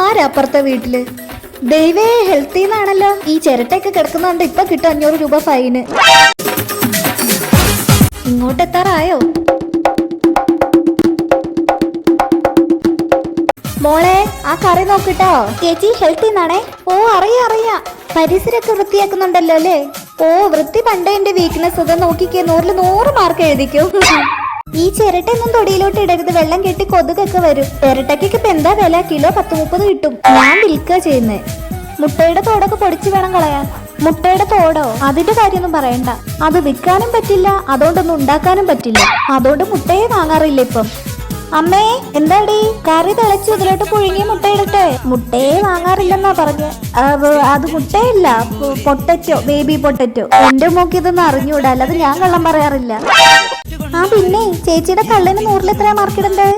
ആരപ്പുറത്തെ വീട്ടിൽ? ദൈവേ ഹെൽത്തി എന്നാണല്ലോ ഈ ചിരട്ടയൊക്കെ കിടക്കുന്നതുകൊണ്ട് ഇപ്പൊ കിട്ടും അഞ്ഞൂറ് രൂപ ഫൈന് ഇങ്ങോട്ട് എത്താറായോ? മോളെ ആ കറി നോക്കിട്ടോ. ചേച്ചി ഹെൽത്തി എന്നാണേ ഓ അറിയാ അറിയാ. പരിസരമൊക്കെ വൃത്തിയാക്കുന്നുണ്ടല്ലോ അല്ലേ? ഓ വൃത്തി പണ്ടേ എന്റെ വീക്ക്നെസ് അത് നോക്കിക്കേ നൂറിൽ നൂറ് മാർക്ക് എഴുതിക്കോ. ഈ ചിരട്ടയൊന്നും തൊടിയിലോട്ട് ഇടരുത്. വെള്ളം കെട്ടി കൊതുകൊക്കെ വരും. ചിരട്ടയ്ക്കൊക്കെ ഇപ്പൊ എന്താ വില? കിലോ പത്ത് മുപ്പത് കിട്ടും. ഞാൻ വിൽക്കുക ചെയ്യുന്നേ. മുട്ടയുടെ തോടൊക്കെ പൊടിച്ചു വേണം കളയാൻ. മുട്ടയുടെ തോടോ? അതിന്റെ കാര്യമൊന്നും പറയണ്ട. അത് വിൽക്കാനും പറ്റില്ല. അതുകൊണ്ടൊന്നും ഉണ്ടാക്കാനും പറ്റില്ല. അതുകൊണ്ട് മുട്ടയെ വാങ്ങാറില്ല ഇപ്പം. അമ്മേ എന്താടി? കറി തിളച്ചു അതിലോട്ട് പുഴുങ്ങി മുട്ടയിടട്ടെ മുട്ടയെ വാങ്ങാറില്ലെന്നാ പറഞ്ഞ. അത് മുട്ടയല്ല. Potato baby potato. എന്റെ മൂക്കിതൊന്നും അറിഞ്ഞൂടാ. അല്ലാതെ ഞാൻ കള്ളം പറയാറില്ല. ആ പിന്നെ ചേച്ചിയുടെ കള്ളിന് നൂറിൽ എത്രയാ മാർക്കിടണ്ടേ